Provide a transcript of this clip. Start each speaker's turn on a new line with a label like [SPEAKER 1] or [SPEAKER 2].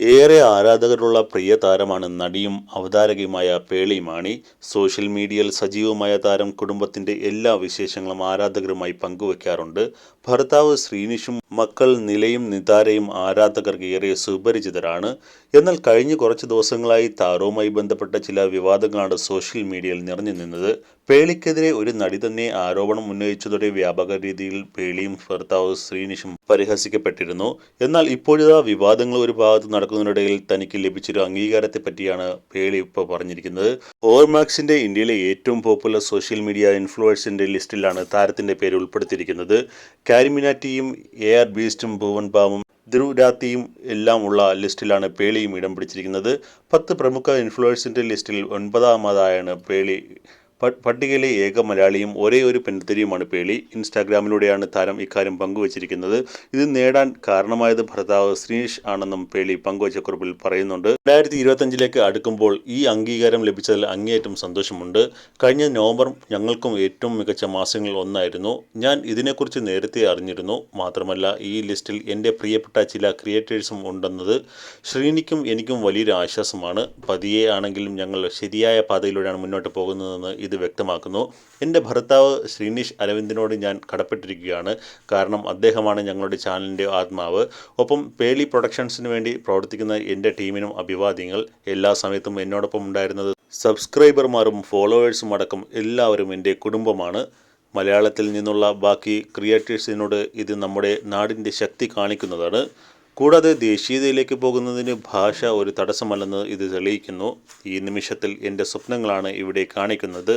[SPEAKER 1] ഏറെ ആരാധകരുള്ള പ്രിയ താരമാണ് നടിയും അവതാരകയുമായ പേളി മാണി. സോഷ്യൽ മീഡിയയിൽ സജീവമായ താരം കുടുംബത്തിന്റെ എല്ലാ വിശേഷങ്ങളും ആരാധകരുമായി പങ്കുവെക്കാറുണ്ട്. ഭർത്താവ് ശ്രീനിഷും മക്കൾ നിലയും നിതാരയും ആരാധകർക്ക് ഏറെ സുപരിചിതരാണ്. എന്നാൽ കഴിഞ്ഞ കുറച്ച് ദിവസങ്ങളായി താരവുമായി ബന്ധപ്പെട്ട ചില വിവാദങ്ങളാണ് സോഷ്യൽ മീഡിയയിൽ നിറഞ്ഞു നിന്നത്. പേളിക്കെതിരെ ഒരു നടി തന്നെ ആരോപണം ഉന്നയിച്ചതോടെ വ്യാപക രീതിയിൽ പേളിയും ഭർത്താവ് ശ്രീനിഷും പരിഹസിക്കപ്പെട്ടിരുന്നു. എന്നാൽ ഇപ്പോഴിതാ വിവാദങ്ങൾ ഒരു ഭാഗത്ത് നടക്കുന്നതിനിടയിൽ തനിക്ക് ലഭിച്ചൊരു അംഗീകാരത്തെ പറ്റിയാണ് പേളി ഇപ്പോൾ പറഞ്ഞിരിക്കുന്നത്. ഓവർമാക്സിന്റെ ഇന്ത്യയിലെ ഏറ്റവും പോപ്പുലർ സോഷ്യൽ മീഡിയ ഇൻഫ്ലുവൻസിന്റെ ലിസ്റ്റിലാണ് താരത്തിന്റെ പേര് ഉൾപ്പെടുത്തിയിരിക്കുന്നത്. കാരിമിനാറ്റിയും എ ആർ ബീസ്റ്റും ഭുവൻ ബാമും ധ്രുവരാത്തിയും എല്ലാം ഉള്ള ലിസ്റ്റിലാണ് പേളിയും ഇടം പിടിച്ചിരിക്കുന്നത്. പത്ത് പ്രമുഖ ഇൻഫ്ലുവൻസിന്റെ ലിസ്റ്റിൽ ഒൻപതാമതായാണ് പേളി പട്ടികയിലെ ഏക മലയാളിയും ഒരേ ഒരു പെൺതിരിയുമാണ് പേളി. ഇൻസ്റ്റാഗ്രാമിലൂടെയാണ് താരം ഇക്കാര്യം പങ്കുവച്ചിരിക്കുന്നത്. ഇത് നേടാൻ കാരണമായത് ഭർത്താവ് ശ്രീനിഷ് ആണെന്നും പേളി പങ്കുവച്ച കുറിപ്പിൽ പറയുന്നുണ്ട്. രണ്ടായിരത്തി ഇരുപത്തഞ്ചിലേക്ക് അടുക്കുമ്പോൾ ഈ അംഗീകാരം ലഭിച്ചതിൽ അങ്ങേയറ്റം സന്തോഷമുണ്ട്. കഴിഞ്ഞ നവംബർ ഞങ്ങൾക്കും ഏറ്റവും മികച്ച മാസങ്ങളിൽ ഒന്നായിരുന്നു. ഞാൻ ഇതിനെക്കുറിച്ച് നേരത്തെ അറിഞ്ഞിരുന്നു. മാത്രമല്ല ഈ ലിസ്റ്റിൽ എന്റെ പ്രിയപ്പെട്ട ചില ക്രിയേറ്റേഴ്സും ഉണ്ടെന്നത് ശ്രീനിക്കും എനിക്കും വലിയൊരു ആശ്വാസമാണ്. പതിയെ ആണെങ്കിലും ഞങ്ങൾ ശരിയായ പാതയിലൂടെയാണ് മുന്നോട്ട് പോകുന്നതെന്ന് ഇത് വ്യക്തമാക്കുന്നു. എന്റെ ഭർത്താവ് ശ്രീനിഷ് അരവിന്ദിനോട് ഞാൻ കടപ്പെട്ടിരിക്കുകയാണ്. കാരണം അദ്ദേഹമാണ് ഞങ്ങളുടെ ചാനലിന്റെ ആത്മാവ്. ഒപ്പം പേളി പ്രൊഡക്ഷൻസിന് വേണ്ടി പ്രവർത്തിക്കുന്ന എന്റെ ടീമിനും അഭിവാദ്യങ്ങൾ. എല്ലാ സമയത്തും എന്നോടൊപ്പം ഉണ്ടായിരുന്നത് സബ്സ്ക്രൈബർമാരും ഫോളോവേഴ്സും അടക്കം എല്ലാവരും എന്റെ കുടുംബമാണ്. മലയാളത്തിൽ നിന്നുള്ള ബാക്കി ക്രിയേറ്റേഴ്സിനോട് ഇത് നമ്മുടെ നാടിന്റെ ശക്തി കാണിക്കുന്നതാണ്. കൂടാതെ ദേശീയതയിലേക്ക് പോകുന്നതിന് ഭാഷ ഒരു തടസ്സമല്ലെന്ന് ഇത് തെളിയിക്കുന്നു. ഈ നിമിഷത്തിൽ എന്റെ സ്വപ്നങ്ങളാണ് ഇവിടെ കാണിക്കുന്നത്.